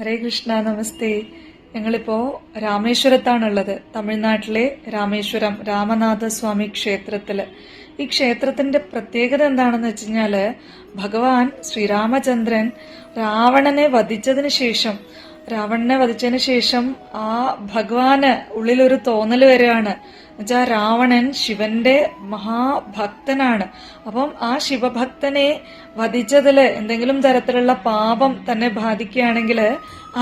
ഹരേ കൃഷ്ണ നമസ്തേ. ഞങ്ങളിപ്പോ രാമേശ്വരത്താണുള്ളത്. തമിഴ്നാട്ടിലെ രാമേശ്വരം രാമനാഥ സ്വാമി ക്ഷേത്രത്തിൽ. ഈ ക്ഷേത്രത്തിന്റെ പ്രത്യേകത എന്താണെന്ന് വെച്ച് കഴിഞ്ഞാൽ ഭഗവാൻ ശ്രീരാമചന്ദ്രൻ രാവണനെ വധിച്ചതിന് ശേഷം രാവണനെ വധിച്ചതിന് ശേഷം ആ ഭഗവാന് ഉള്ളിലൊരു തോന്നൽ വരികയാണ്. എന്നുവെച്ചാൽ രാവണൻ ശിവന്റെ മഹാഭക്തനാണ്. അപ്പം ആ ശിവഭക്തനെ വധിച്ചതിൽ എന്തെങ്കിലും തരത്തിലുള്ള പാപം തന്നെ ബാധിക്കുകയാണെങ്കിൽ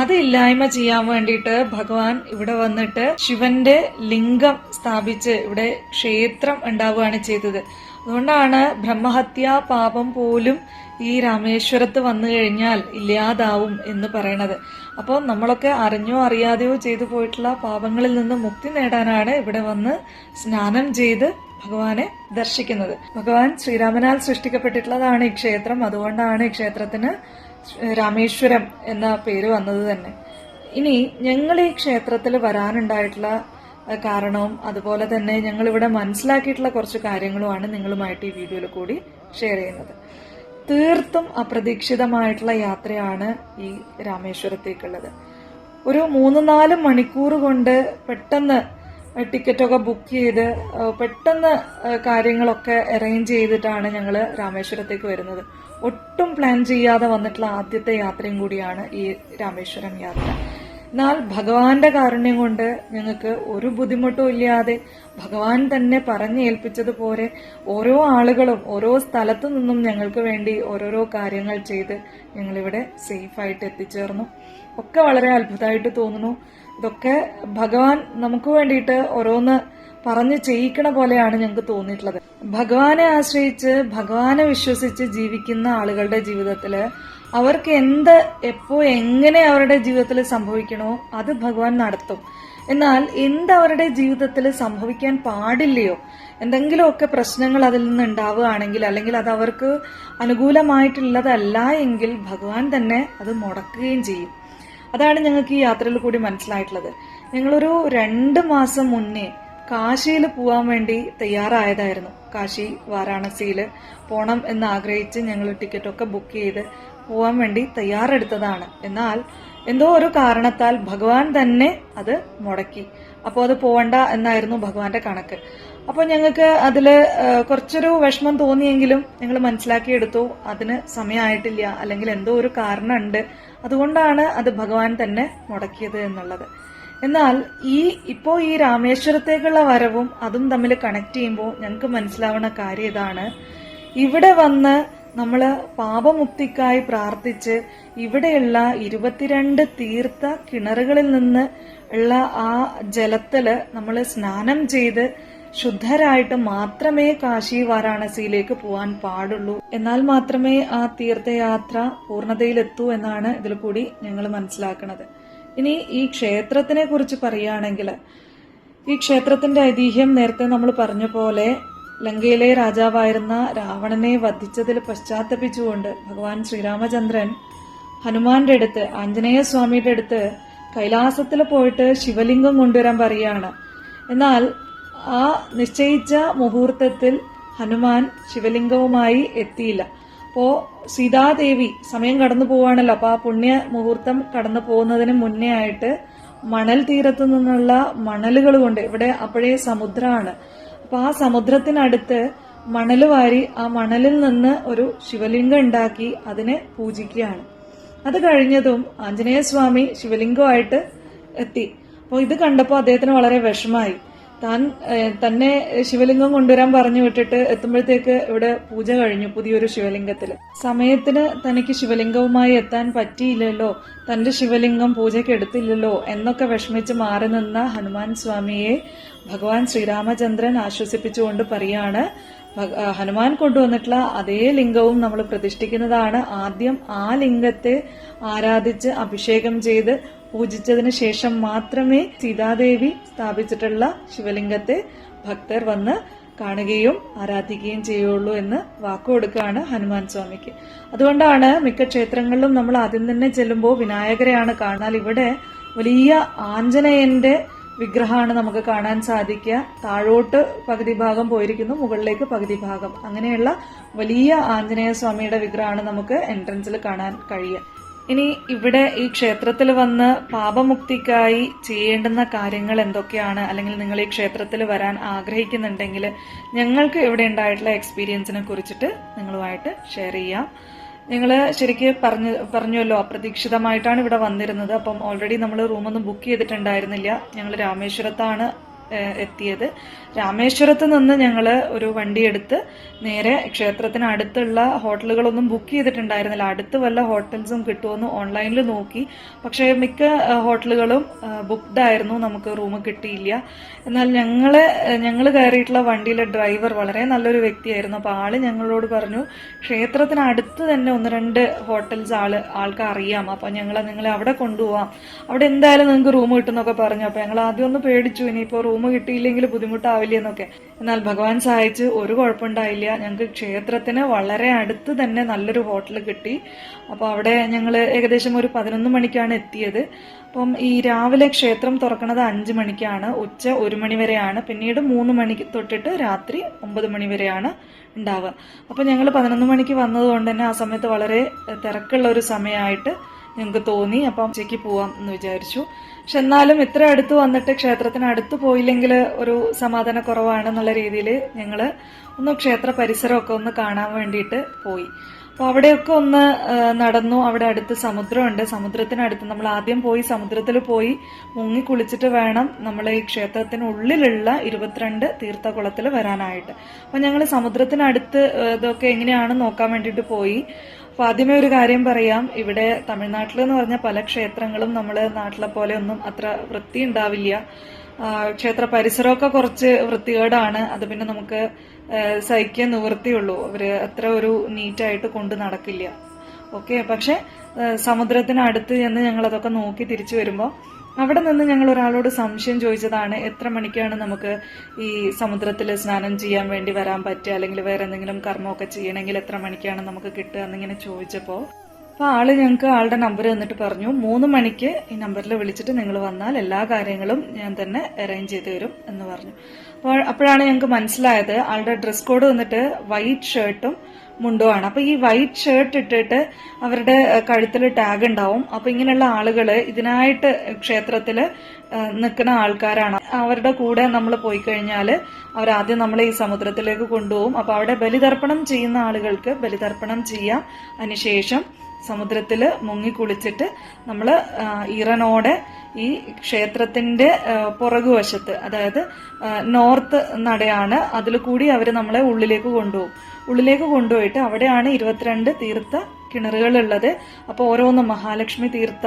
അത് ഇല്ലായ്മ ചെയ്യാൻ വേണ്ടിയിട്ട് ഭഗവാൻ ഇവിടെ വന്നിട്ട് ശിവന്റെ ലിംഗം സ്ഥാപിച്ച് ഇവിടെ ക്ഷേത്രം ഉണ്ടാവുകയാണ് ചെയ്തത്. അതുകൊണ്ടാണ് ബ്രഹ്മഹത്യാ പാപം പോലും ഈ രാമേശ്വരത്ത് വന്നു കഴിഞ്ഞാൽ ഇല്ലാതാവും എന്ന് പറയണത്. അപ്പോൾ നമ്മളൊക്കെ അറിഞ്ഞോ അറിയാതെയോ ചെയ്തു പോയിട്ടുള്ള പാപങ്ങളിൽ നിന്ന് മുക്തി നേടാനാണ് ഇവിടെ വന്ന് സ്നാനം ചെയ്ത് ഭഗവാനെ ദർശിക്കുന്നത്. ഭഗവാൻ ശ്രീരാമനാൽ സൃഷ്ടിക്കപ്പെട്ടിട്ടുള്ളതാണ് ഈ ക്ഷേത്രം. അതുകൊണ്ടാണ് ഈ ക്ഷേത്രത്തിന് രാമേശ്വരം എന്ന പേര് വന്നത് തന്നെ. ഇനി ഞങ്ങൾ ഈ ക്ഷേത്രത്തിൽ വരാനുണ്ടായിട്ടുള്ള കാരണവും അതുപോലെ തന്നെ ഞങ്ങളിവിടെ മനസ്സിലാക്കിയിട്ടുള്ള കുറച്ച് കാര്യങ്ങളുമാണ് നിങ്ങളുമായിട്ട് ഈ വീഡിയോയിൽ കൂടി ഷെയർ ചെയ്യുന്നത്. തീർത്തും അപ്രതീക്ഷിതമായിട്ടുള്ള യാത്രയാണ് ഈ രാമേശ്വരത്തേക്കുള്ളത്. ഒരു മൂന്ന് നാല് മണിക്കൂർ കൊണ്ട് പെട്ടെന്ന് ടിക്കറ്റൊക്കെ ബുക്ക് ചെയ്ത് പെട്ടെന്ന് കാര്യങ്ങളൊക്കെ അറേഞ്ച് ചെയ്തിട്ടാണ് ഞങ്ങൾ രാമേശ്വരത്തേക്ക് വരുന്നത്. ഒട്ടും പ്ലാൻ ചെയ്യാതെ വന്നിട്ടുള്ള ആദ്യത്തെ യാത്രയും കൂടിയാണ് ഈ രാമേശ്വരം യാത്ര. എന്നാൽ ഭഗവാന്റെ കാരുണ്യം കൊണ്ട് ഞങ്ങൾക്ക് ഒരു ബുദ്ധിമുട്ടും ഇല്ലാതെ ഭഗവാൻ തന്നെ പറഞ്ഞേൽപ്പിച്ചതുപോലെ ഓരോ ആളുകളും ഓരോ സ്ഥലത്തു നിന്നും ഞങ്ങൾക്ക് വേണ്ടി ഓരോരോ കാര്യങ്ങൾ ചെയ്ത് ഞങ്ങളിവിടെ സേഫായിട്ട് എത്തിച്ചേർന്നു. ഒക്കെ വളരെ അത്ഭുതമായിട്ട് തോന്നുന്നു. ഇതൊക്കെ ഭഗവാൻ നമുക്ക് വേണ്ടിയിട്ട് ഓരോന്ന് പറഞ്ഞ് ചെയ്യിക്കണ പോലെയാണ് ഞങ്ങൾക്ക് തോന്നിയിട്ടുള്ളത്. ഭഗവാനെ ആശ്രയിച്ച് ഭഗവാനെ വിശ്വസിച്ച് ജീവിക്കുന്ന ആളുകളുടെ ജീവിതത്തിൽ അവർക്ക് എന്ത് എപ്പോ എങ്ങനെ അവരുടെ ജീവിതത്തിൽ സംഭവിക്കണോ അത് ഭഗവാൻ നടത്തും. എന്നാൽ എന്ത് അവരുടെ ജീവിതത്തിൽ സംഭവിക്കാൻ പാടില്ലയോ എന്തെങ്കിലുമൊക്കെ പ്രശ്നങ്ങൾ അതിൽ നിന്ന് ഉണ്ടാവുകയാണെങ്കിൽ അല്ലെങ്കിൽ അത് അവർക്ക് അനുകൂലമായിട്ടുള്ളതല്ല എങ്കിൽ ഭഗവാൻ തന്നെ അത് മുടക്കുകയും ചെയ്യും. അതാണ് ഞങ്ങൾക്ക് ഈ യാത്രയിൽ കൂടി മനസ്സിലായിട്ടുള്ളത്. ഞങ്ങളൊരു രണ്ട് മാസം മുന്നേ കാശിയിൽ പോവാൻ വേണ്ടി തയ്യാറായതായിരുന്നു. കാശി വാരാണസിയിൽ പോണം എന്ന് ആഗ്രഹിച്ച് ഞങ്ങൾ ടിക്കറ്റൊക്കെ ബുക്ക് ചെയ്ത് പോവാൻ വേണ്ടി തയ്യാറെടുത്തതാണ്. എന്നാൽ എന്തോ ഒരു കാരണത്താൽ ഭഗവാൻ തന്നെ അത് മുടക്കി. അപ്പോൾ അത് പോവണ്ട എന്നായിരുന്നു ഭഗവാന്റെ കണക്ക്. അപ്പോൾ ഞങ്ങൾക്ക് അതിൽ കുറച്ചൊരു വിഷമം തോന്നിയെങ്കിലും ഞങ്ങൾ മനസ്സിലാക്കിയെടുത്തു. അതിന് സമയമായിട്ടില്ല അല്ലെങ്കിൽ എന്തോ ഒരു കാരണമുണ്ട്. അതുകൊണ്ടാണ് അത് ഭഗവാൻ തന്നെ മുടക്കിയത് എന്നുള്ളത്. എന്നാൽ ഈ ഇപ്പോ ഈ രാമേശ്വരത്തേക്കുള്ള വരവും അതും തമ്മിൽ കണക്ട് ചെയ്യുമ്പോൾ ഞങ്ങൾക്ക് മനസ്സിലാവുന്ന കാര്യം ഇതാണ്. ഇവിടെ വന്ന് നമ്മൾ പാപമുക്തിക്കായി പ്രാർത്ഥിച്ച് ഇവിടെയുള്ള ഇരുപത്തിരണ്ട് തീർത്ഥ കിണറുകളിൽ നിന്ന് ഉള്ള ആ ജലത്തിൽ നമ്മൾ സ്നാനം ചെയ്ത് ശുദ്ധരായിട്ട് മാത്രമേ കാശി വാരാണസിയിലേക്ക് പോകാൻ പാടുള്ളൂ. എന്നാൽ മാത്രമേ ആ തീർത്ഥയാത്ര പൂർണതയിലെത്തൂ എന്നാണ് ഇതിൽ കൂടി ഞങ്ങൾ മനസ്സിലാക്കുന്നത് ഇനി ഈ ക്ഷേത്രത്തിനെ കുറിച്ച് പറയുകയാണെങ്കിൽ ഈ ക്ഷേത്രത്തിന്റെ ഐതിഹ്യം നേരത്തെ നമ്മൾ പറഞ്ഞ പോലെ ലങ്കയിലെ രാജാവായിരുന്ന രാവണനെ വധിച്ചതിൽ പശ്ചാത്തപിച്ചുകൊണ്ട് ഭഗവാൻ ശ്രീരാമചന്ദ്രൻ ഹനുമാന്റെ അടുത്ത് ആഞ്ജനേയ സ്വാമിയുടെ അടുത്ത് കൈലാസത്തിൽ പോയിട്ട് ശിവലിംഗം കൊണ്ടുവരാൻ പറയുകയാണ്. എന്നാൽ ആ നിശ്ചയിച്ച മുഹൂർത്തത്തിൽ ഹനുമാൻ ശിവലിംഗവുമായി എത്തിയില്ല. അപ്പോ സീതാദേവി സമയം കടന്നു പോവാണല്ലോ അപ്പൊ ആ പുണ്യ മുഹൂർത്തം കടന്നു പോകുന്നതിന് മുന്നേ ആയിട്ട് മണൽ തീരത്ത് നിന്നുള്ള മണലുകൾ കൊണ്ട് ഇവിടെ അപ്പോഴേ സമുദ്രമാണ്. അപ്പൊ ആ സമുദ്രത്തിനടുത്ത് മണൽ വാരി ആ മണലിൽ നിന്ന് ഒരു ശിവലിംഗം ഉണ്ടാക്കി അതിനെ പൂജിക്കുകയാണ്. അത് കഴിഞ്ഞതും ആഞ്ജനേയ സ്വാമി ശിവലിംഗമായിട്ട് എത്തി. അപ്പോൾ ഇത് കണ്ടപ്പോൾ അദ്ദേഹത്തിന് വളരെ വിഷമായി താൻ തന്നെ ശിവലിംഗം കൊണ്ടുവരാൻ പറഞ്ഞു വിട്ടിട്ട് എത്തുമ്പോഴത്തേക്ക് ഇവിടെ പൂജ കഴിഞ്ഞു പുതിയൊരു ശിവലിംഗത്തിൽ. സമയത്തിന് തനിക്ക് ശിവലിംഗവുമായി എത്താൻ പറ്റിയില്ലല്ലോ തന്റെ ശിവലിംഗം പൂജയ്ക്ക് എടുത്തില്ലല്ലോ എന്നൊക്കെ വിഷമിച്ച് മാറി നിന്ന ഹനുമാൻ സ്വാമിയെ ഭഗവാൻ ശ്രീരാമചന്ദ്രൻ ആശ്വസിപ്പിച്ചുകൊണ്ട് പറയാണ് ഹനുമാൻ കൊണ്ടുവന്നിട്ടുള്ള അതേ ലിംഗവും നമ്മൾ പ്രതിഷ്ഠിക്കുന്നതാണ്. ആദ്യം ആ ലിംഗത്തെ ആരാധിച്ച് അഭിഷേകം ചെയ്ത് പൂജിച്ചതിന് ശേഷം മാത്രമേ സീതാദേവി സ്ഥാപിച്ചിട്ടുള്ള ശിവലിംഗത്തെ ഭക്തർ വന്ന് കാണുകയും ആരാധിക്കുകയും ചെയ്യുള്ളൂ എന്ന് വാക്കുകൊടുക്കുകയാണ് ഹനുമാൻ സ്വാമിക്ക്. അതുകൊണ്ടാണ് മിക്ക ക്ഷേത്രങ്ങളിലും നമ്മൾ ആദ്യം തന്നെ ചെല്ലുമ്പോൾ വിനായകരെയാണ് കാണാൻ ഇവിടെ വലിയ ആഞ്ജനേയന്റെ വിഗ്രഹമാണ് നമുക്ക് കാണാൻ സാധിക്കുക. താഴോട്ട് പകുതി ഭാഗം പോയിരിക്കുന്നു മുകളിലേക്ക് പകുതി ഭാഗം. അങ്ങനെയുള്ള വലിയ ആഞ്ജനേയ സ്വാമിയുടെ വിഗ്രഹമാണ് നമുക്ക് എൻട്രൻസിൽ കാണാൻ കഴിയുക. ഇനി ഇവിടെ ഈ ക്ഷേത്രത്തിൽ വന്ന് പാപമുക്തിക്കായി ചെയ്യേണ്ടുന്ന കാര്യങ്ങൾ എന്തൊക്കെയാണ്? അല്ലെങ്കിൽ നിങ്ങൾ ഈ ക്ഷേത്രത്തിൽ വരാൻ ആഗ്രഹിക്കുന്നുണ്ടെങ്കിൽ ഞങ്ങൾക്ക് ഇവിടെ ഉണ്ടായിട്ടുള്ള എക്സ്പീരിയൻസിനെ കുറിച്ചിട്ട് നിങ്ങളുമായിട്ട് ഷെയർ ചെയ്യാം. നിങ്ങൾ ശരിക്കും പറഞ്ഞു പറഞ്ഞുവല്ലോ അപ്രതീക്ഷിതമായിട്ടാണ് ഇവിടെ വന്നിരുന്നത്. അപ്പം ഓൾറെഡി നമ്മൾ റൂമൊന്നും ബുക്ക് ചെയ്തിട്ടുണ്ടായിരുന്നില്ല. ഞങ്ങൾ രാമേശ്വരത്താണ് എത്തിയത്. രാമേശ്വരത്ത് നിന്ന് ഞങ്ങൾ ഒരു വണ്ടി എടുത്ത് നേരെ ക്ഷേത്രത്തിന് അടുത്തുള്ള ഹോട്ടലുകളൊന്നും ബുക്ക് ചെയ്തിട്ടുണ്ടായിരുന്നില്ല. അടുത്ത് വല്ല ഹോട്ടൽസും കിട്ടുമെന്ന് ഓൺലൈനിൽ നോക്കി. പക്ഷേ മിക്ക ഹോട്ടലുകളും ബുക്ക്ഡ് ആയിരുന്നു. നമുക്ക് റൂം കിട്ടിയില്ല. എന്നാൽ ഞങ്ങൾ ഞങ്ങൾ കയറിയിട്ടുള്ള വണ്ടിയിലെ ഡ്രൈവർ വളരെ നല്ലൊരു വ്യക്തിയായിരുന്നു. അപ്പോൾ ആൾ ഞങ്ങളോട് പറഞ്ഞു ക്ഷേത്രത്തിന് അടുത്ത് തന്നെ ഒന്ന് രണ്ട് ഹോട്ടൽസ് ആൾ ആൾക്ക് അറിയാം. അപ്പോൾ ഞങ്ങൾ നിങ്ങളെ അവിടെ കൊണ്ടുപോവാം. അവിടെ എന്തായാലും നിങ്ങൾക്ക് റൂം കിട്ടുന്നൊക്കെ പറഞ്ഞു. അപ്പോൾ ഞങ്ങൾ ആദ്യം ഒന്ന് പേടിച്ചു. ഇനിയിപ്പോൾ റൂം കിട്ടിയില്ലെങ്കിൽ ബുദ്ധിമുട്ടാവില്ല എന്നൊക്കെ. എന്നാൽ ഭഗവാൻ സഹായിച്ച് ഒരു കുഴപ്പമുണ്ടായില്ല. ഞങ്ങൾക്ക് ക്ഷേത്രത്തിന് വളരെ അടുത്ത് തന്നെ നല്ലൊരു ഹോട്ടൽ കിട്ടി. അപ്പോൾ അവിടെ ഞങ്ങൾ ഏകദേശം ഒരു പതിനൊന്ന് മണിക്കാണ് എത്തിയത്. അപ്പം ഈ രാവിലെ ക്ഷേത്രം തുറക്കുന്നത് അഞ്ച് മണിക്കാണ്. ഉച്ച ഒരു മണി വരെയാണ്. പിന്നീട് മൂന്ന് മണിക്ക് തൊട്ടിട്ട് രാത്രി ഒമ്പത് മണി വരെയാണ് ഉണ്ടാവുക. അപ്പം ഞങ്ങൾ പതിനൊന്ന് മണിക്ക് വന്നതുകൊണ്ട് തന്നെ ആ സമയത്ത് വളരെ തിരക്കുള്ള ഒരു സമയമായിട്ട് ഞങ്ങൾക്ക് തോന്നി. അപ്പം ഉച്ചയ്ക്ക് പോവാം എന്ന് വിചാരിച്ചു. പക്ഷെ എന്നാലും ഇത്ര അടുത്ത് വന്നിട്ട് ക്ഷേത്രത്തിന് അടുത്ത് പോയില്ലെങ്കിൽ ഒരു സമാധാന കുറവാണെന്നുള്ള രീതിയിൽ ഞങ്ങൾ ഒന്ന് ക്ഷേത്ര പരിസരമൊക്കെ ഒന്ന് കാണാൻ വേണ്ടിയിട്ട് പോയി. അപ്പോൾ അവിടെയൊക്കെ ഒന്ന് നടന്നു. അവിടെ അടുത്ത് സമുദ്രമുണ്ട്. സമുദ്രത്തിനടുത്ത് നമ്മൾ ആദ്യം പോയി സമുദ്രത്തിൽ പോയി മുങ്ങി കുളിച്ചിട്ട് വേണം നമ്മൾ ഈ ക്ഷേത്രത്തിനുള്ളിലുള്ള ഇരുപത്തിരണ്ട് തീർത്ഥകുളത്തിൽ വരാനായിട്ട്. അപ്പം ഞങ്ങൾ സമുദ്രത്തിനടുത്ത് ഇതൊക്കെ എങ്ങനെയാണ് നോക്കാൻ വേണ്ടിയിട്ട് പോയി. അപ്പൊ ആദ്യമേ ഒരു കാര്യം പറയാം. ഇവിടെ തമിഴ്നാട്ടിൽ എന്ന് പറഞ്ഞ പല ക്ഷേത്രങ്ങളും നമ്മൾ നാട്ടിലെ പോലെ ഒന്നും അത്ര വൃത്തി ഉണ്ടാവില്ല. ക്ഷേത്ര പരിസരമൊക്കെ കുറച്ച് വൃത്തികേടാണ്. അത് പിന്നെ നമുക്ക് സഹിക്കാൻ നിവൃത്തിയുള്ളൂ. അവർ അത്ര ഒരു നീറ്റായിട്ട് കൊണ്ട് നടക്കില്ല. ഓക്കെ? പക്ഷെ സമുദ്രത്തിനടുത്ത് ചെന്ന് ഞങ്ങൾ അതൊക്കെ നോക്കി തിരിച്ചു വരുമ്പോൾ അവിടെ നിന്ന് ഞങ്ങൾ ഒരാളോട് സംശയം ചോദിച്ചതാണ് എത്ര മണിക്കാണ് നമുക്ക് ഈ സമുദ്രത്തിൽ സ്നാനം ചെയ്യാൻ വേണ്ടി വരാൻ പറ്റുക? അല്ലെങ്കിൽ വേറെ എന്തെങ്കിലും കർമ്മമൊക്കെ ചെയ്യണമെങ്കിൽ എത്ര മണിക്കാണ് നമുക്ക് കിട്ടുക എന്നിങ്ങനെ ചോദിച്ചപ്പോൾ അപ്പോൾ ആൾ ഞങ്ങൾക്ക് ആളുടെ നമ്പർ തന്നിട്ട് പറഞ്ഞു മൂന്ന് മണിക്ക് ഈ നമ്പറിൽ വിളിച്ചിട്ട് നിങ്ങൾ വന്നാൽ എല്ലാ കാര്യങ്ങളും ഞാൻ തന്നെ അറേഞ്ച് ചെയ്ത് തരും എന്ന് പറഞ്ഞു. അപ്പോൾ അപ്പോഴാണ് ഞങ്ങൾക്ക് മനസ്സിലായത്. ആളുടെ ഡ്രസ് കോഡ് വന്നിട്ട് വൈറ്റ് ഷർട്ടും മുണ്ടുമാണ് അപ്പൊ ഈ വൈറ്റ് ഷർട്ട് ഇട്ടിട്ട് അവരുടെ കഴുത്തിൽ ടാഗ് ഉണ്ടാവും. അപ്പൊ ഇങ്ങനെയുള്ള ആളുകൾ ഇതിനായിട്ട് ക്ഷേത്രത്തിൽ നിൽക്കുന്ന ആൾക്കാരാണ്. അവരുടെ കൂടെ നമ്മൾ പോയി കഴിഞ്ഞാൽ അവരാദ്യം നമ്മളെ ഈ സമുദ്രത്തിലേക്ക് കൊണ്ടുപോകും. അപ്പൊ അവിടെ ബലിതർപ്പണം ചെയ്യുന്ന ആളുകൾക്ക് ബലിതർപ്പണം ചെയ്യാം. അതിനുശേഷം സമുദ്രത്തിൽ മുങ്ങി കുളിച്ചിട്ട് നമ്മൾ ഇറനോടെ ഈ ക്ഷേത്രത്തിന്റെ പുറകുവശത്ത് അതായത് നോർത്ത് നടയാണ് അതിൽ കൂടി അവർ നമ്മളെ ഉള്ളിലേക്ക് കൊണ്ടുപോകും. ഉള്ളിലേക്ക് കൊണ്ടുപോയിട്ട് അവിടെയാണ് ഇരുപത്തിരണ്ട് തീർത്ഥ കിണറുകളുള്ളത്. അപ്പോൾ ഓരോന്നും മഹാലക്ഷ്മി തീർത്ഥ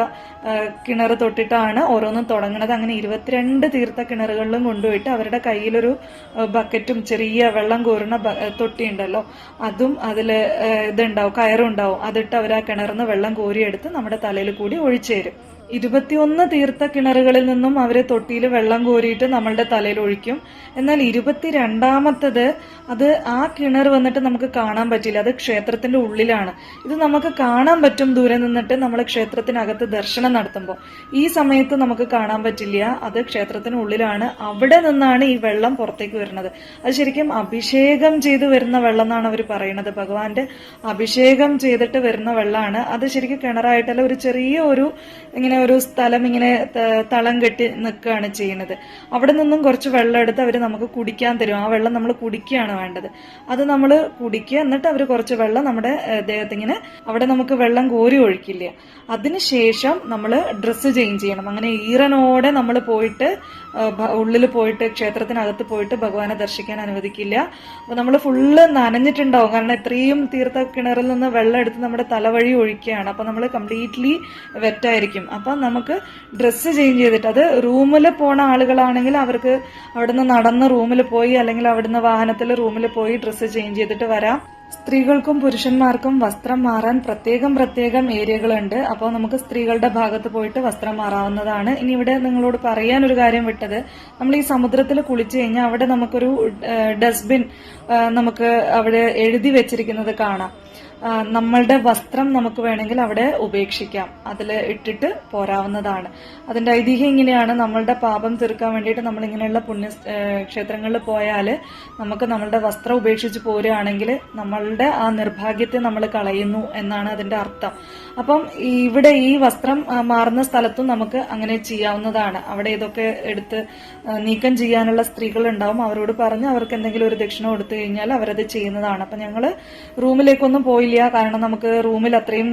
കിണർ തൊട്ടിട്ടാണ് ഓരോന്നും തുടങ്ങുന്നത് അങ്ങനെ ഇരുപത്തിരണ്ട് തീർത്ഥ കിണറുകളിലും കൊണ്ടുപോയിട്ട് അവരുടെ കയ്യിലൊരു ബക്കറ്റും ചെറിയ വെള്ളം കോരുന്ന തൊട്ടി ഉണ്ടല്ലോ അതും അതിൽ ഇതുണ്ടാവും കയറുണ്ടാവും അതിട്ട് അവർ ആ കിണറിന്ന് വെള്ളം കോരിയെടുത്ത് നമ്മുടെ തലയിൽ കൂടി ഒഴിച്ചു തരും. ഇരുപത്തിയൊന്ന് തീർത്ഥ കിണറുകളിൽ നിന്നും അവരെ തൊട്ടിയിൽ വെള്ളം കോരിയിട്ട് നമ്മളുടെ തലയിൽ ഒഴിക്കും. എന്നാൽ ഇരുപത്തി രണ്ടാമത്തത് അത് ആ കിണർ വന്നിട്ട് നമുക്ക് കാണാൻ പറ്റില്ല. അത് ക്ഷേത്രത്തിന്റെ ഉള്ളിലാണ്. ഇത് നമുക്ക് കാണാൻ പറ്റും ദൂരെ നിന്നിട്ട് നമ്മൾ ക്ഷേത്രത്തിനകത്ത് ദർശനം നടത്തുമ്പോൾ ഈ സമയത്ത് നമുക്ക് കാണാൻ പറ്റില്ല. അത് ക്ഷേത്രത്തിനുള്ളിലാണ് അവിടെ നിന്നാണ് ഈ വെള്ളം പുറത്തേക്ക് വരുന്നത്. അത് ശരിക്കും അഭിഷേകം ചെയ്ത് വരുന്ന വെള്ളം എന്നാണ് അവർ പറയുന്നത്. ഭഗവാന്റെ അഭിഷേകം ചെയ്തിട്ട് വരുന്ന വെള്ളമാണ് അത് ശരിക്കും കിണറായിട്ടല്ല ഒരു ചെറിയ ഒരു ഇങ്ങനെ ഒരു സ്ഥലം ഇങ്ങനെ തളം കെട്ടി നിൽക്കുകയാണ് ചെയ്യുന്നത്. അവിടെ നിന്നും കുറച്ച് വെള്ളം എടുത്ത് അവർ നമുക്ക് കുടിക്കാൻ തരും. ആ വെള്ളം നമ്മൾ കുടിക്കുകയാണ് വേണ്ടത്. അത് നമ്മൾ കുടിക്കുക എന്നിട്ട് അവർ കുറച്ച് വെള്ളം നമ്മുടെ ദേഹത്തിങ്ങനെ അവിടെ നമുക്ക് വെള്ളം കോരി ഒഴിക്കില്ല. അതിനുശേഷം നമ്മൾ ഡ്രസ്സ് ചേഞ്ച് ചെയ്യണം. അങ്ങനെ ഈറനോടെ നമ്മൾ പോയിട്ട് ഉള്ളിൽ പോയിട്ട് ക്ഷേത്രത്തിനകത്ത് പോയിട്ട് ഭഗവാനെ ദർശിക്കാൻ അനുവദിക്കില്ല. അപ്പോൾ നമ്മൾ ഫുള്ള് നനഞ്ഞിട്ടുണ്ടാവും. കാരണം ഇത്രയും തീർത്ഥ കിണറിൽ നിന്ന് വെള്ളം എടുത്ത് നമ്മുടെ തലവഴി ഒഴിക്കുകയാണ്. അപ്പോൾ നമ്മൾ കംപ്ലീറ്റ്ലി വെറ്റായിരിക്കും അപ്പൊ നമുക്ക് ഡ്രസ്സ് ചേഞ്ച് ചെയ്തിട്ട് അത് റൂമിൽ പോണ ആളുകളാണെങ്കിൽ അവർക്ക് അവിടുന്ന് നടന്ന് റൂമിൽ പോയി അല്ലെങ്കിൽ അവിടുന്ന് വാഹനത്തിൽ റൂമിൽ പോയി ഡ്രസ്സ് ചേഞ്ച് ചെയ്തിട്ട് വരാം. സ്ത്രീകൾക്കും പുരുഷന്മാർക്കും വസ്ത്രം മാറാൻ പ്രത്യേകം പ്രത്യേകം ഏരിയകളുണ്ട്. അപ്പോൾ നമുക്ക് സ്ത്രീകളുടെ ഭാഗത്ത് പോയിട്ട് വസ്ത്രം മാറാവുന്നതാണ്. ഇനി ഇവിടെ നിങ്ങളോട് പറയാൻ ഒരു കാര്യം വിട്ടത്. നമ്മൾ ഈ സമുദ്രത്തിൽ കുളിച്ചു കഴിഞ്ഞാൽ അവിടെ നമുക്കൊരു ഡസ്റ്റ്ബിൻ നമുക്ക് അവിടെ എഴുതി വെച്ചിരിക്കുന്നത് കാണാം. നമ്മളുടെ വസ്ത്രം നമുക്ക് വേണമെങ്കിൽ അവിടെ ഉപേക്ഷിക്കാം. അതിൽ ഇട്ടിട്ട് പോരാവുന്നതാണ്. അതിന്റെ ഐതിഹ്യം ഇങ്ങനെയാണ്. നമ്മളുടെ പാപം തീർക്കാൻ വേണ്ടിയിട്ട് നമ്മൾ ഇങ്ങനെയുള്ള പുണ്യ ക്ഷേത്രങ്ങളിൽ പോയാൽ നമുക്ക് നമ്മളുടെ വസ്ത്രം ഉപേക്ഷിച്ച് പോരുകയാണെങ്കിൽ നമ്മളുടെ ആ നിർഭാഗ്യത്തെ നമ്മൾ കളയുന്നു എന്നാണ് അതിന്റെ അർത്ഥം. അപ്പം ഇവിടെ ഈ വസ്ത്രം മാറുന്ന സ്ഥലത്തും നമുക്ക് അങ്ങനെ ചെയ്യാവുന്നതാണ്. അവിടെ ഇതൊക്കെ എടുത്ത് നീക്കം ചെയ്യാനുള്ള സ്ത്രീകളുണ്ടാവും. അവരോട് പറഞ്ഞ് അവർക്ക് എന്തെങ്കിലും ഒരു ദക്ഷിണ കൊടുത്തു കഴിഞ്ഞാൽ അവരത് ചെയ്യുന്നതാണ്. അപ്പം ഞങ്ങൾ റൂമിലേക്കൊന്നും പോയില്ല. കാരണം നമുക്ക് റൂമിൽ അത്രയും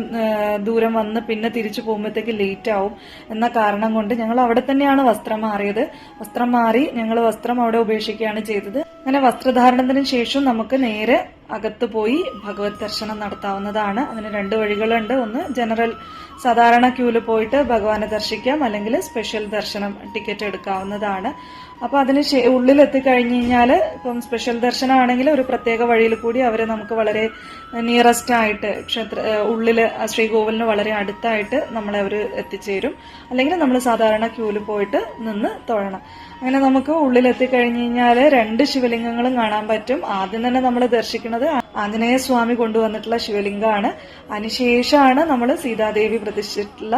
ദൂരം വന്ന് പിന്നെ തിരിച്ചു പോകുമ്പോഴത്തേക്ക് ലേറ്റ് ആവും. എന്ന കാരണം കൊണ്ട് ഞങ്ങൾ അവിടെ തന്നെയാണ് വസ്ത്രം മാറിയത്. വസ്ത്രം മാറി ഞങ്ങൾ വസ്ത്രം അവിടെ ഉപേക്ഷിക്കുകയാണ് ചെയ്തത്. അങ്ങനെ വസ്ത്രധാരണത്തിന് ശേഷം നമുക്ക് നേരെ അകത്ത് പോയി ഭഗവത് ദർശനം നടത്താവുന്നതാണ്. അതിന് രണ്ട് വഴികളുണ്ട്. ഒന്ന് ജനറൽ സാധാരണ ക്യൂവിൽ പോയിട്ട് ഭഗവാനെ ദർശിക്കാം അല്ലെങ്കിൽ സ്പെഷ്യൽ ദർശനം ടിക്കറ്റ് എടുക്കാവുന്നതാണ്. അപ്പോൾ അതിന് ഉള്ളിൽ എത്തിക്കഴിഞ്ഞ് കഴിഞ്ഞാൽ ഇപ്പം സ്പെഷ്യൽ ദർശനമാണെങ്കിൽ ഒരു പ്രത്യേക വഴിയിൽ കൂടി അവർ നമുക്ക് വളരെ നിയറസ്റ്റ് ആയിട്ട് ക്ഷേത്ര ഉള്ളിൽ ശ്രീകോവിലിന് വളരെ അടുത്തായിട്ട് നമ്മളെ അവർ എത്തിച്ചേരും. അല്ലെങ്കിൽ നമ്മൾ സാധാരണ ക്യൂവിൽ പോയിട്ട് നിന്ന് തൊഴണം. അങ്ങനെ നമുക്ക് ഉള്ളിൽ എത്തിക്കഴിഞ്ഞ് കഴിഞ്ഞാൽ രണ്ട് ശിവലിംഗങ്ങളും കാണാൻ പറ്റും. ആദ്യം തന്നെ നമ്മൾ ദർശിക്കുന്നത് ആഞ്ജനേയ സ്വാമി കൊണ്ടുവന്നിട്ടുള്ള ശിവലിംഗമാണ് അതിനുശേഷമാണ് നമ്മൾ സീതാദേവി പ്രതിഷ്ഠിച്ചിട്ടുള്ള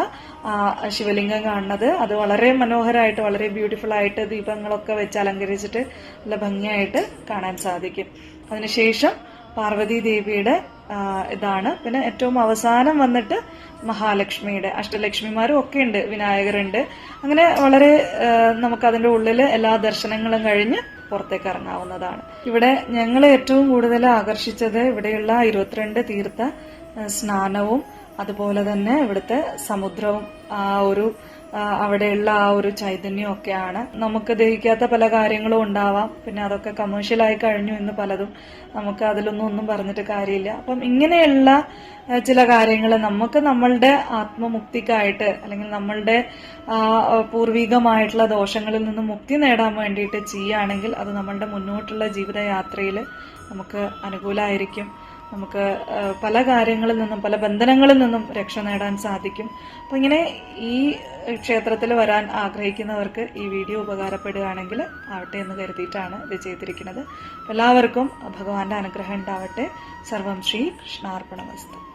ശിവലിംഗം കാണുന്നത്. അത് വളരെ മനോഹരമായിട്ട് വളരെ ബ്യൂട്ടിഫുൾ ആയിട്ട് ദീപങ്ങളൊക്കെ വെച്ച് അലങ്കരിച്ചിട്ട് നല്ല ഭംഗിയായിട്ട് കാണാൻ സാധിക്കും. അതിനുശേഷം പാർവതി ദേവിയുടെ ഇതാണ്. പിന്നെ ഏറ്റവും അവസാനം വന്നിട്ട് മഹാലക്ഷ്മിയുടെ അഷ്ടലക്ഷ്മിമാരും ഒക്കെ ഉണ്ട് വിനായകരുണ്ട്. അങ്ങനെ വളരെ നമുക്ക് അതിന്റെ ഉള്ളിൽ എല്ലാ ദർശനങ്ങളും കഴിഞ്ഞ് പുറത്തേക്ക് ഇറങ്ങാവുന്നതാണ് ഇവിടെ ഞങ്ങൾ ഏറ്റവും കൂടുതൽ ആകർഷിച്ചത് ഇവിടെയുള്ള ഇരുപത്തിരണ്ട് തീർത്ഥ സ്നാനവും അതുപോലെ തന്നെ ഇവിടുത്തെ സമുദ്രവും ആ ഒരു അവിടെയുള്ള ആ ഒരു ചൈതന്യം ഒക്കെയാണ്. നമുക്ക് ദഹിക്കാത്ത പല കാര്യങ്ങളും ഉണ്ടാവാം. പിന്നെ അതൊക്കെ കമേഴ്ഷ്യലായി കഴിഞ്ഞു എന്ന് പലതും നമുക്ക് അതിലൊന്നും ഒന്നും പറഞ്ഞിട്ട് കാര്യമില്ല. അപ്പം ഇങ്ങനെയുള്ള ചില കാര്യങ്ങൾ നമുക്ക് നമ്മളുടെ ആത്മമുക്തിക്കായിട്ട് അല്ലെങ്കിൽ നമ്മളുടെ പൂർവികമായിട്ടുള്ള ദോഷങ്ങളിൽ നിന്ന് മുക്തി നേടാൻ വേണ്ടിയിട്ട് ചെയ്യുകയാണെങ്കിൽ അത് നമ്മളുടെ മുന്നോട്ടുള്ള ജീവിതയാത്രയിൽ നമുക്ക് അനുകൂലമായിരിക്കും. നമുക്ക് പല കാര്യങ്ങളിൽ നിന്നും പല ബന്ധനങ്ങളിൽ നിന്നും രക്ഷ നേടാൻ സാധിക്കും. അപ്പം ഇങ്ങനെ ഈ ക്ഷേത്രത്തിൽ വരാൻ ആഗ്രഹിക്കുന്നവർക്ക് ഈ വീഡിയോ ഉപകാരപ്പെടുകയാണെങ്കിൽ ആവട്ടെ എന്ന് കരുതിയിട്ടാണ് ഇത് ചെയ്തിരിക്കുന്നത്. എല്ലാവർക്കും ഭഗവാന്റെ അനുഗ്രഹം ഉണ്ടാവട്ടെ. സർവം ശ്രീ കൃഷ്ണാർപ്പണമസ്തു.